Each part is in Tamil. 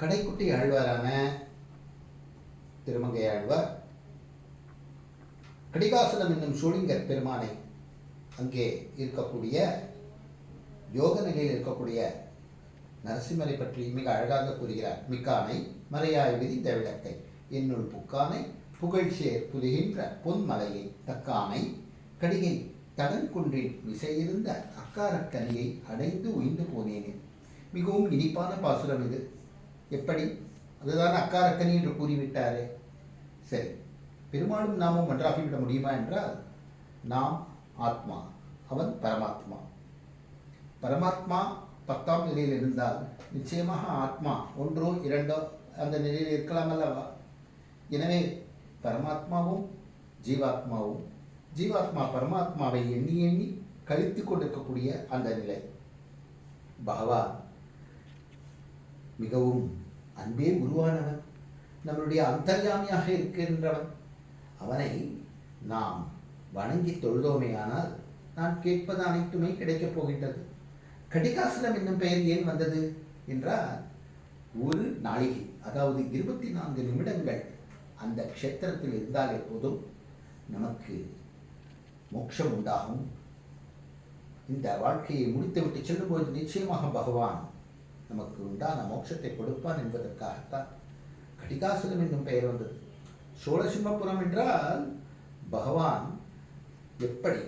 கடைக்குட்டி ஆழ்வாரான திருமங்கை ஆழ்வார் கடிகாசலம் என்னும் சூழிங்கர் பெருமானை அங்கே இருக்கக்கூடிய யோக நிலையில் இருக்கக்கூடிய நரசிம்மரை பற்றி மிக அழகாக கூறுகிறார். மிக்கானை மறையாய் விதி விளக்கை என்னுள் புக்கானை புகழ்ச்சேர் புதுகின்ற பொன்மலையை தக்கானை கடிகை தடன்குன்றின் விசையிருந்த அக்காரக்கனியை அடைந்து உயிர்ந்து போனேனே. மிகவும் இனிப்பான பாசுரம் இது. எப்படி? அதுதான் அக்காரக்கனி என்று கூறிவிட்டாரே. சரி பெருமாளும் நாமும் ஒன்றாகிவிட முடியுமா என்றால் நாம் ஆத்மா அவன் பரமாத்மா. பரமாத்மா பத்தாம் நிலையில் இருந்தால் நிச்சயமாக ஆத்மா ஒன்றோ இரண்டோ அந்த நிலையில் இருக்கலாம் அல்லவா? எனவே பரமாத்மாவும் ஜீவாத்மாவும் ஜீவாத்மா பரமாத்மாவை எண்ணி எண்ணி கழித்து கொண்டிருக்கக்கூடிய அந்த நிலை. பகவான் மிகவும் அன்பே உருவானவன். நம்மளுடைய அந்தர்யாமியாக இருக்கின்றவன். அவனை நாம் வணங்கி தொழுதோமேயானால் நான் கேட்பது அனைத்துமே கிடைக்கப் போகின்றது. கடிகாசலம் என்னும் பெயர் ஏன் வந்தது என்றால் ஒரு நாளிகை அதாவது இருபத்தி நான்கு நிமிடங்கள் அந்த க்ஷேத்திரத்தில் இருந்தால் போதும் நமக்கு மோட்சம் உண்டாகும். இந்த வாழ்க்கையை முடித்துவிட்டு செல்லும்போது நிச்சயமாக பகவான் நமக்கு உண்டான மோட்சத்தை கொடுப்பான் என்பதற்காகத்தான் கடிகாசுரம் என்னும் பெயர் வந்தது. சோழசிம்மபுரம் என்றால் பகவான் எப்படி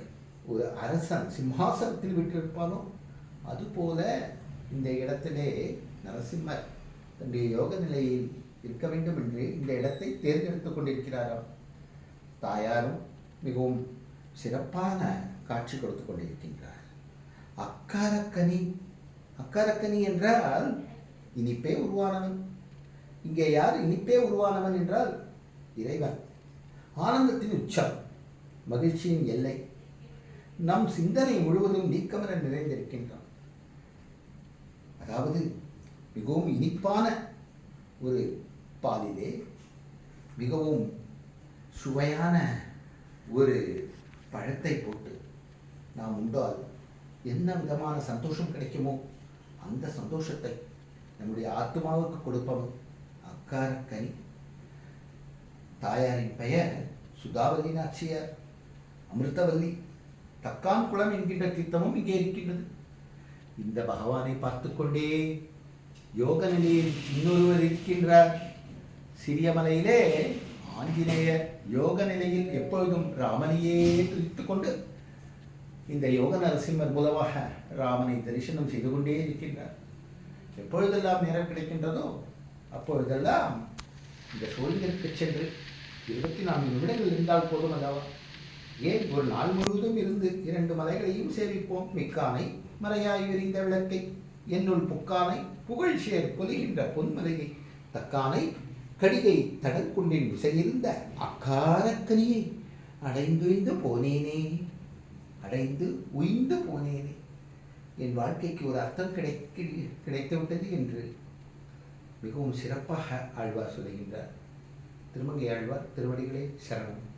ஒரு அரசன் சிம்ஹாசனத்தில் விட்டிருப்பானோ அதுபோல இந்த இடத்திலே நரசிம்மர் தன்னுடைய யோக நிலையில் இருக்க வேண்டும் என்று இந்த இடத்தை தேர்ந்தெடுத்துக் கொண்டிருக்கிறாராம். தாயாரும் மிகவும் சிறப்பான காட்சி கொடுத்து கொண்டிருக்கின்றார். அக்காரக்கனி அக்கரக்கனி என்றால் இனிப்பே உருவானவன். இங்கே யார் இனிப்பே உருவானவன் என்றால் இறைவன். ஆனந்தத்தின் உச்சம் மகிழ்ச்சியின் எல்லை. நம் சிந்தனை முழுவதும் நீக்கமர நிறைந்திருக்கின்றான். அதாவது மிகவும் இனிப்பான ஒரு பாலிலே மிகவும் சுவையான ஒரு பழத்தை போட்டு நாம் உண்டால் என்ன விதமான சந்தோஷம் கிடைக்குமோ அந்த சந்தோஷத்தை நம்முடைய ஆத்மாவுக்கு கொடுப்பவன் அக்காரக்கனி. தாயாரின் பெயர் சுதாவதி நாச்சியார். அமிர்தவல்லி. தக்கான் குளம் என்கின்ற தீர்த்தமும் இங்கே இருக்கின்றது. இந்த பகவானை பார்த்து கொண்டே யோக நிலையில் இன்னொருவர் இருக்கின்றார். சிறிய மலையிலே ஆஞ்சநேயர் யோக நிலையில் எப்பொழுதும் ராமனையே துதித்துக் கொண்டு இந்த யோக நரசிம்மர் மூலமாக ராமனை தரிசனம் செய்து கொண்டே இருக்கின்றார். எப்பொழுதெல்லாம் நேரம் கிடைக்கின்றதோ அப்பொழுதெல்லாம் இந்த சூழ்நிலைக்கு சென்று இருபத்தி நான்கு நிமிடங்கள் இருந்தால் போதும் அல்லவா? ஏன் ஒரு நாள் முழுவதும் இருந்து இரண்டு மலைகளையும் சேவிப்போம் மிக்கானை மலையாய் விரிந்த விளக்கை என்னுள் புக்கானை சேர் பொலிகின்ற பொன்மலையை தக்கானை கடிகை தடற்குண்டின் விசையிருந்த அக்காரக்கனியை அடைந்துய்ந்து போனேனே. அடைந்து உய்ந்து போனேனே. என் வாழ்க்கைக்கு ஒரு அர்த்தம் கிடைக்க கிடைத்துவிட்டது என்று மிகவும் சிறப்பாக ஆழ்வார் சொல்லுகின்றார். திருமங்கை ஆழ்வார் திருவடிகளே சரணம்.